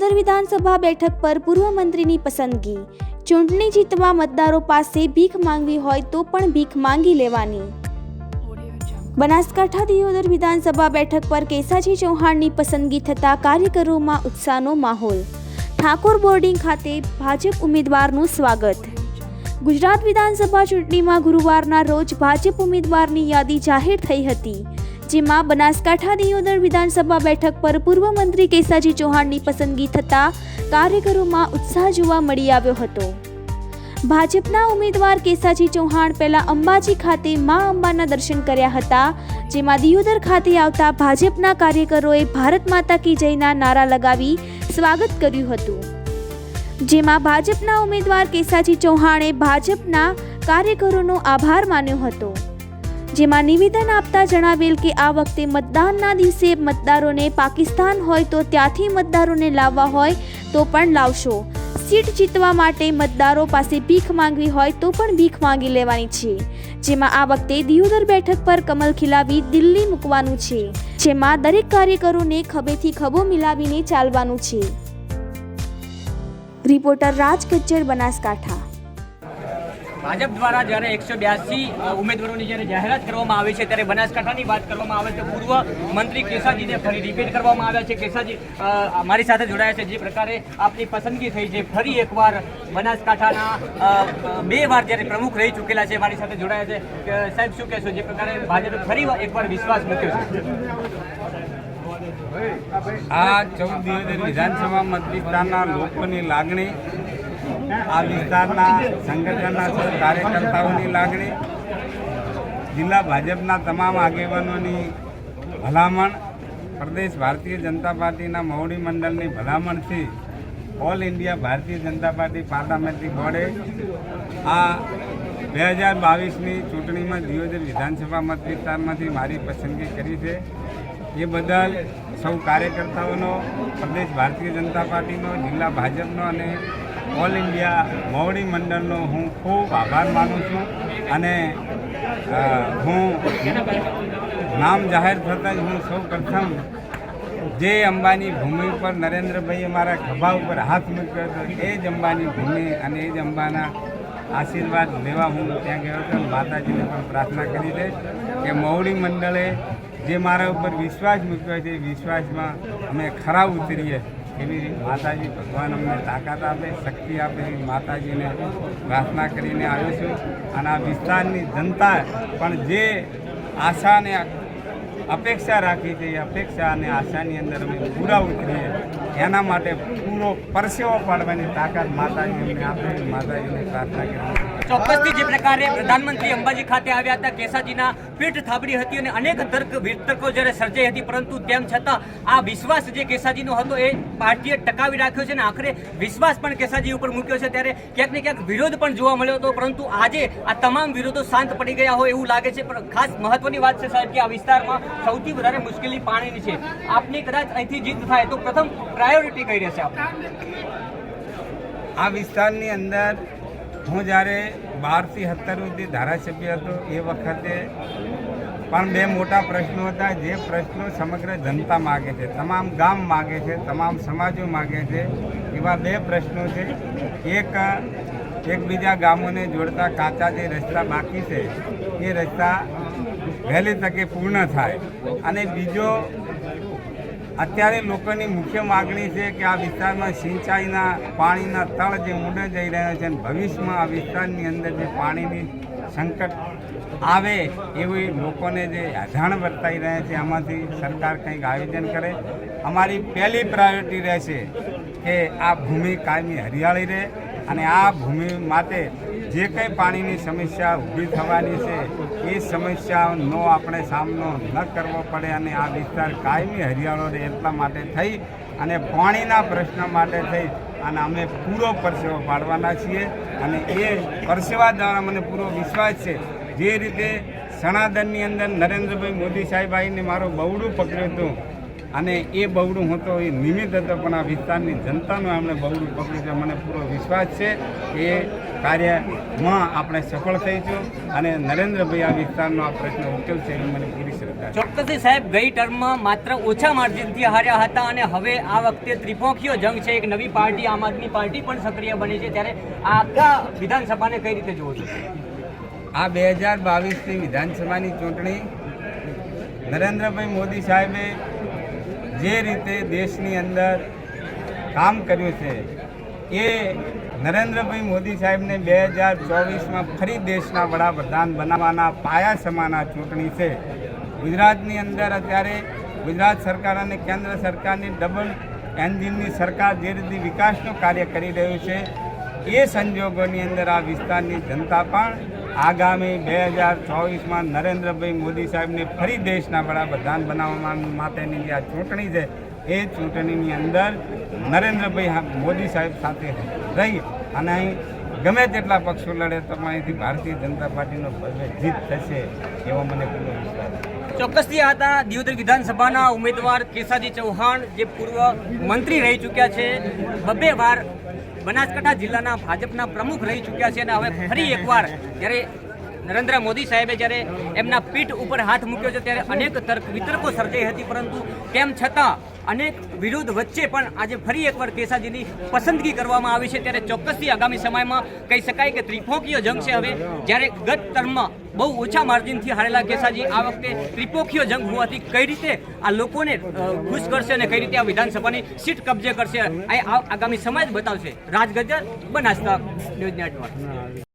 દિયોદર વિધાનસભા બેઠક પર પૂર્વ મંત્રીની પસંદગી. ચૂંટણી જીતવા મતદારો પાસે ભીખ માંગવી હોય તો પણ ભીખ માંગી લેવાની. બનાસકાંઠા દિયોદર વિધાનસભા બેઠક પર કેસાજી ચૌહાણની પસંદગી થતા કાર્યકરોમાં ઉત્સાહનો માહોલ. ઠાકોર બોર્ડિંગ ખાતે ભાજપ ઉમેદવારનું સ્વાગત. ગુજરાત વિધાનસભા ચૂંટણીમાં ગુરુવારના રોજ ભાજપ ઉમેદવારની યાદી જાહેર થઈ હતી. જેમાં બનાસકાંઠા દિયોદર વિધાનસભા બેઠક પર પૂર્વ મંત્રી કેસાજી ચૌહાણની પસંદગી થતાં કાર્યકરોમાં ઉત્સાહ જોવા મળી આવ્યો હતો. ભાજપના ઉમેદવાર કેસાજી ચૌહાણ પહેલા અંબાજી ખાતે મા અંબાના દર્શન કર્યા હતા, જેમાં દિયોદર ખાતે આવતા ભાજપના કાર્યકરોએ ભારત માતા કી જયના નારા લગાવી સ્વાગત કર્યું હતું. જેમાં ભાજપના ઉમેદવાર કેસાજી ચૌહાણે ભાજપના કાર્યકરોનો આભાર માન્યો હતો. જેમાં નિવેદન આપતા જણાવેલ કે આ વખતે મતદાનના દિવસે મતદારોને પાકિસ્તાન હોય તો ત્યાંથી મતદારોને લાવવા હોય તો પણ લાવશો. સીટ જીતવા માટે મતદારો પાસે ભીખ માંગવી હોય તો પણ ભીખ માંગી લેવાની છે. જેમાં આ વખતે દિયોદર બેઠક પર કમલ ખીલાવી દિલ્હી મૂકવાનું છે. જેમાં દરેક કાર્યકરોને ખભેથી ખભો મિલાવીને ચાલવાનું છે. રિપોર્ટર રાજ કચ્ચર બનાસકાંઠા. ભાજપ દ્વારા જ્યારે એકસો બ્યાસી ઉમેદવારોની જ્યારે જાહેરાત કરવામાં આવી છે, ત્યારે બનાસકાંઠાની વાત કરવામાં આવે તો પૂર્વ મંત્રી કેસાજીને ફરી રિપીટ કરવામાં આવ્યા છે. કેસાજી મારી સાથે જોડાયા છે. જે પ્રકારે આપની પસંદગી થઈ છે, ફરી એકવાર બનાસકાંઠાના બે વાર જ્યારે પ્રમુખ રહી ચૂકેલા છે, મારી સાથે જોડાયા છે. કે, સાહેબ, શું કહેશો? જે પ્રકારે ભાજપે ફરી એકવાર વિશ્વાસ મૂક્યો છે. આ ચૌદ દિવસે વિધાનસભા મત વિસ્તારના લોકોની લાગણી આ વિસ્તારના સંગઠનના કાર્યકર્તાઓની લાગણી, જિલ્લા ભાજપના તમામ આગેવાનોની ભલામણ, પ્રદેશ ભારતીય જનતા પાર્ટીના મહુડી મંડળની ભલામણથી all India Bharatiya Janata party parliamentary બોર્ડે આ બે હજાર બાવીસની ચૂંટણીમાં દિયોદર વિધાનસભા મત વિસ્તારમાંથી મારી પસંદગી કરી છે. એ બદલ સૌ કાર્યકર્તાઓનો, પ્રદેશ ભારતીય જનતા પાર્ટીનો, જિલ્લા ભાજપનો અને ઓલ ઇન્ડિયા મોવડી મંડળનો હું ખૂબ આભાર માનું છું અને હું નામ જાહેર થતાં જ હું સૌ પ્રથમ જે અંબાની ભૂમિ ઉપર નરેન્દ્રભાઈએ મારા ખભા ઉપર હાથ મૂક્યો હતો, એ જ અંબાની ભૂમિ અને એ જ અંબાના આશીર્વાદ લેવા હું ત્યાં ગયો હતો. માતાજીને પણ પ્રાર્થના કરી છે કે મૌડી મંડળે જે મારા ઉપર વિશ્વાસ મૂક્યો છે, એ વિશ્વાસમાં અમે ખરા ઉતરીએ. એવી માતાજી ભગવાન અમને તાકાત આપે, શક્તિ આપે એવી માતાજીને પ્રાર્થના કરીને આવ્યો છું. અને આ વિસ્તારની જનતા પણ જે આશા અને અપેક્ષા રાખી એ અપેક્ષા અને આશાની અંદર અમે પૂરા ઉતરીએ એના માટે પૂરો પરસેવો પાડવાની તાકાત માતાજી અમને આપે માતાજીને પ્રાર્થના કરી ચોક્કસથી જે પ્રકારે પ્રધાનમંત્રી અંબાજી ખાતે આવ્યા હતા, કેસાજીના પીઠ થાબડી હતી અને અનેક તર્ક વિતર્કો જ્યારે સર્જાઈ હતી, પરંતુ તેમ છતાં આ વિશ્વાસ જે કેસાજીનો હતો એ પાર્ટીએ ટકાવી રાખ્યો છે અને આખરે વિશ્વાસ પણ કેસાજી ઉપર મૂક્યો છે. ત્યારે ક્યાંક ને ક્યાંક વિરોધ પણ જોવા મળ્યો હતો, પરંતુ આજે આ તમામ વિરોધો શાંત પડી ગયા હોય એવું લાગે છે. પણ ખાસ મહત્વની વાત છે સાહેબ કે આ વિસ્તારમાં સૌથી વધારે મુશ્કેલી પાણીની છે. આપની કદાચ અહીંથી જીત થાય તો પ્રથમ પ્રાયોરિટી કઈ રહેશે આપ આ વિસ્તારની અંદર હું જ્યારે બારથી સત્તર સુધી ધારાસભ્ય હતો એ વખતે પણ બે મોટા પ્રશ્નો હતા. જે પ્રશ્નો સમગ્ર જનતા માગે છે, તમામ ગામ માગે છે, તમામ સમાજો માગે છે, એવા બે પ્રશ્નો છે. એક, એકબીજા ગામોને જોડતા કાચા જે રસ્તા બાકી છે, એ રસ્તા વહેલી તકે પૂર્ણ થાય. અને બીજો, અત્યારે લોકોની મુખ્ય માગણી છે કે આ વિસ્તારમાં સિંચાઈના પાણીના તળ જે ઊંડે જઈ રહ્યા છે અને ભવિષ્યમાં આ વિસ્તારની અંદર જે પાણીની સંકટ આવે એવી લોકોને જે અજાણ વર્તાઈ રહ્યા છે, આમાંથી સરકાર કંઈક આયોજન કરે. અમારી પહેલી પ્રાયોરિટી રહેશે કે આ ભૂમિ કાયમી હરિયાળી રહે અને આ ભૂમિ માટે જે કંઈ પાણીની સમસ્યા ઊભી થવાની છે, એ સમસ્યાનો આપણે સામનો ન કરવો પડે અને આ વિસ્તાર કાયમી હરિયાળો રહે એટલા માટે થઈ અને પાણીના પ્રશ્ન માટે થઈ અને અમે પૂરો પરસેવો પાડવાના છીએ અને એ પરસેવા દ્વારા મને પૂરો વિશ્વાસ છે. જે રીતે સણાદનની અંદર નરેન્દ્રભાઈ મોદી સાહેબ આવીને મારું બવડું પકડ્યું હતું અને એ બવડું હું તો એ નિમિત્ત હતો, પણ આ વિસ્તારની જનતાનું એમણે બવડું પકડ્યું છે. મને પૂરો વિશ્વાસ છે કે કાર્યમાં આપણે સફળ થઈશું અને નરેન્દ્રભાઈ આ વિસ્તારનો આ પ્રશ્ન ઉકેલશે એવી મને પૂરી શ્રદ્ધા ચોક્કસથી સાહેબ ગઈ ટર્મમાં માત્ર ઓછા માર્જિનથી હાર્યા હતા અને હવે આ વખતે ત્રિપોખીયો જંગ છે. એક નવી પાર્ટી આમ આદમી પાર્ટી પણ સક્રિય બની છે. ત્યારે આખા વિધાનસભાને કઈ રીતે જોવો છો? આ બે હજાર બાવીસની વિધાનસભાની ચૂંટણી નરેન્દ્રભાઈ મોદી સાહેબે જે રીતે દેશની અંદર કામ કર્યું છે એ નરેન્દ્રભાઈ મોદી સાહેબને બે હજાર ચોવીસમાં ફરી દેશના વડાપ્રધાન બનાવવાના પાયા સમાના ચૂંટણી છે. ગુજરાતની અંદર અત્યારે ગુજરાત સરકાર અને કેન્દ્ર સરકારની ડબલ એન્જિનની સરકાર જે રીતે વિકાસનું કાર્ય કરી રહ્યું છે, એ સંજોગોની અંદર આ વિસ્તારની જનતા પણ આગામી બે હજાર ચોવીસમાં નરેન્દ્રભાઈ મોદી સાહેબને ફરી દેશના વડાપ્રધાન બનાવવા માટેની જે આ ચૂંટણી છે, એ ચૂંટણીની અંદર નરેન્દ્રભાઈ મોદી સાહેબ સાથે રહી. અને અહીં ગમે તેટલા પક્ષો લડે તો અહીંથી ભારતીય જનતા પાર્ટીનો જીત થશે એવો મને પૂરો વિશ્વાસ ચોક્કસથી હતા દિયોદર વિધાનસભાના ઉમેદવાર કેસાજી ચૌહાણ, જે પૂર્વ મંત્રી રહી ચૂક્યા છે. બબ્બે વાર બનાસકાંઠા જિલ્લાના ભાજપના પ્રમુખ રહી ચૂક્યા છે અને હવે ફરી એકવાર જ્યારે નરેન્દ્ર મોદી સાહેબે જ્યારે એમના પીઠ ઉપર હાથ મૂક્યો છે, ત્યારે અનેક તર્ક વિતર્કો સર્જાઈ હતી, પરંતુ તેમ છતાં અનેક વિરોધ વચ્ચે પણ આજે ફરી એકવાર કેસાજીની પસંદગી કરવામાં આવી છે. ત્યારે ચોક્કસથી આગામી સમયમાં કહી શકાય કે ત્રિપોકીય જંગ છે. હવે જ્યારે ગત ટર્મમાં બહુ ઓછા માર્જિનથી હારેલા કેસાજી આ વખતે ત્રિપોખીય જંગ હોવાથી કઈ રીતે આ લોકોને ખુશ કરશે અને કઈ રીતે આ વિધાનસભાની સીટ કબજે કરશે આગામી સમય જ બતાવશે. રાજગજર બનાસતા ન્યૂઝ નેટવર્ક.